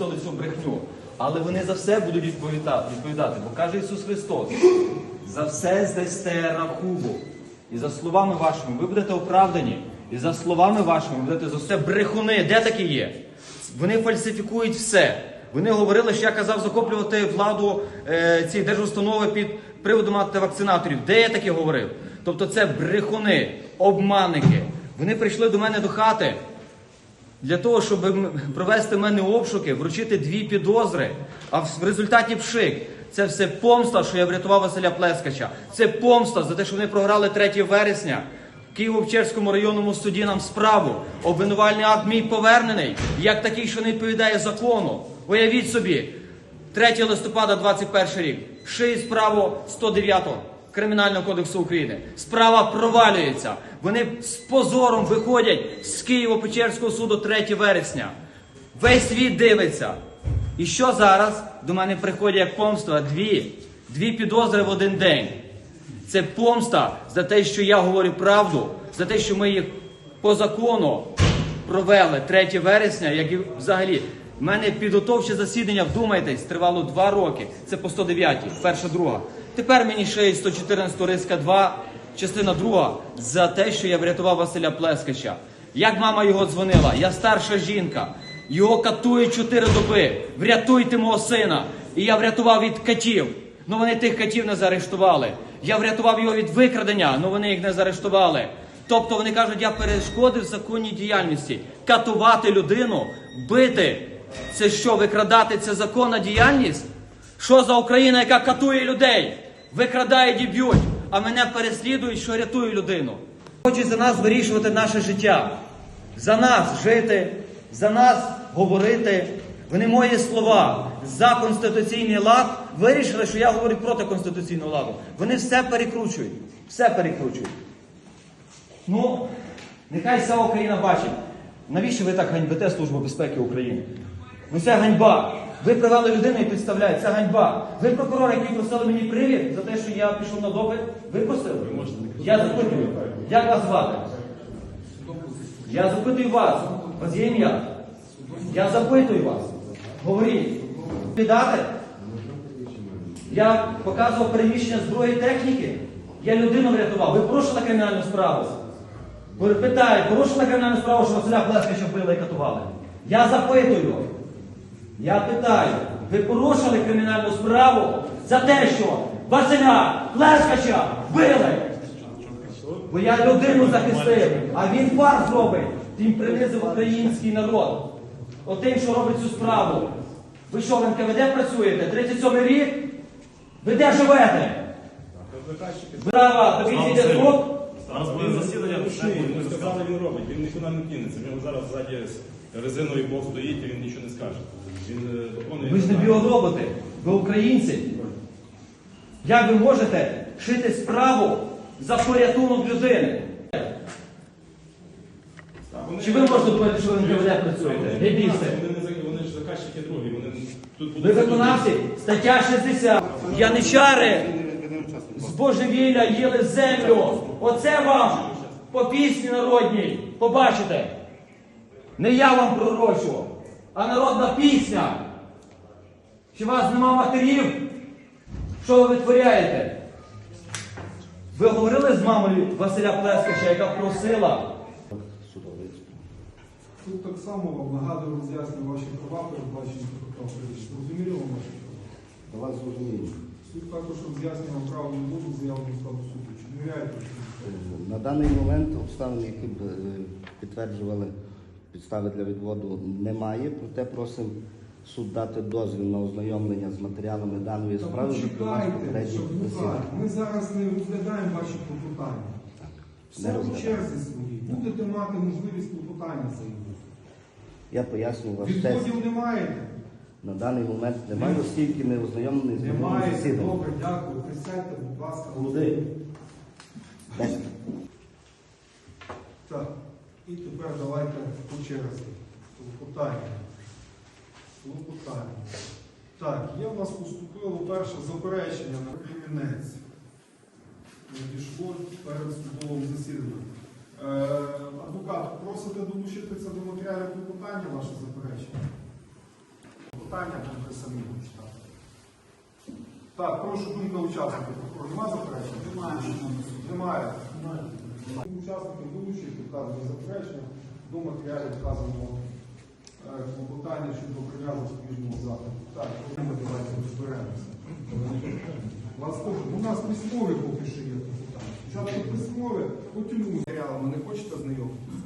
допустили цю брехню. Але вони за все будуть відповідати, відповідати. Бо каже Ісус Христос, за все здасте рахубу. І за словами вашими ви будете оправдані. І за словами вашими ви будете за все брехуни. Де такі є? Вони фальсифікують все. Вони говорили, що я казав захоплювати владу е, цієї держустанови під приводом антивакцинаторів. Де я таке говорив? Тобто це брехуни, обманники. Вони прийшли до мене до хати для того, щоб провести мене обшуки, вручити дві підозри, а в результаті пшик. Це все помста, що я врятував Василя Плескача. Це помста за те, що вони програли 3 вересня. В Києво-Печерському районному суді нам справу. Обвинувальний акт мій повернений, як такий, що не відповідає закону. Уявіть собі, 3 листопада 21 рік. Шиї справу 109 Кримінального кодексу України. Справа провалюється. Вони з позором виходять з Києво-Печерського суду 3 вересня. Весь світ дивиться. І що зараз? До мене приходять як помста дві, дві підозри в один день. Це помста за те, що я говорю правду, за те, що ми їх по закону провели 3 вересня, як і взагалі. В мене підготовче засідання, вдумайтесь, тривало 2 роки. Це по 109, перша, друга. Тепер мені ще й 114 риска 2, частина друга, за те, що я врятував Василя Плескача. Як мама його дзвонила, я старша жінка. Його катують 4 доби. Врятуйте мого сина. І я врятував від катів. Ну вони тих катів не заарештували. Я врятував його від викрадення, ну вони їх не заарештували. Тобто вони кажуть, я перешкодив законній діяльності. Катувати людину, бити. Це що, викрадати це законна діяльність? Що за Україна, яка катує людей, викрадає і б'ють, а мене переслідують, що рятує людину. Хочуть за нас вирішувати наше життя, за нас жити, за нас говорити. Вони мої слова за конституційний лад вирішили, що я говорю проти конституційного ладу. Вони все перекручують, все перекручують. Ну, нехай вся Україна бачить. Навіщо ви так ганьбите Службу безпеки України? Ну це ганьба. Ви привели людину і підставляєте, це ганьба. Ви прокурор, який просили мені привід за те, що я пішов на допит, ви просили? Я запитую. Як вас звати? Я запитую вас. У вас є ім'я? Я запитую вас. Говоріть. Віддати? Я показував переміщення зброї техніки. Я людину врятував. Ви порушили кримінальну справу? Ви Питають, порушили кримінальну справу, що Василя Плескача вбили і катували? Я запитую. Я питаю, ви порушили кримінальну справу за те, що Василя Плескача вбили? Бо я людину захистив, а він фарс робить. Він принизив український народ. Отим, що робить цю справу. Ви що, в НКВД працюєте? 37 рік? Ви де живете? Браво, тобі йде срок? Зараз буде засідання. Ми сказали, він робить, він нікуди не кинеться. В нього зараз ззаді резиновий блок стоїть і він нічого не скаже. Він е, виконує. Ви ж не біороботи, ви українці. Як ви можете шити справу за порятунок людини? Чи ви можете говорити, що ви в НКВД працюєте? Не бійся. Вони, не вони ж заказчики другі, вони тут Ви виконавці, стаття 60. Яничари з божевілля їли землю. Оце вам по пісні народній. Побачите. Не я вам пророчу, а народна пісня. Чи у вас нема матерів? Що ви витворяєте? Ви говорили з мамою Василя Плескача, яка просила Тут так само вам нагадую роз'яснюю ваші права, передбачені протоколом. Зрозуміло вам ваші права? До вас зрозуміло. Суд також роз'яснював право відводу заявленого складу суду. Чи довіряєте? На даний момент обставин, які б е, підтверджували підстави для відводу, немає. Проте просимо суд дати дозвіл на ознайомлення з матеріалами даної Та справи до вас почекайте, щоб Ми зараз не розглядаємо ваші клопотання. Все по черзі своїй. Будете мати можливість клопотання заявити. Я поясню ваш тест. Відводів не маєте? На даний момент немає, оскільки не ознайомлений з Не відводом маєте. засідання. Добре, дякую. Присядьте, будь ласка. Десять. Так. І тепер давайте по черзі. Клопотання. Клопотання. Так, є в нас поступило перше заперечення на кримінець. Надійшло перед судовим засіданням. Е, адвокат, просите долучитися до матеріалів клопотання ваше заперечення? клопотання, будете самі почитати. Так, прошу думка учасників. Прокурор, Нема заперечень? Немає. Немає. Учасники долучити вказані заперечення до матеріалів вказаного е, клопотання щодо обрання спобіжного заходу. Так, давайте розберемося. У нас письмові поки що є клопотання. Спочатку письмове, потім матеріалами не хочете знайомитися?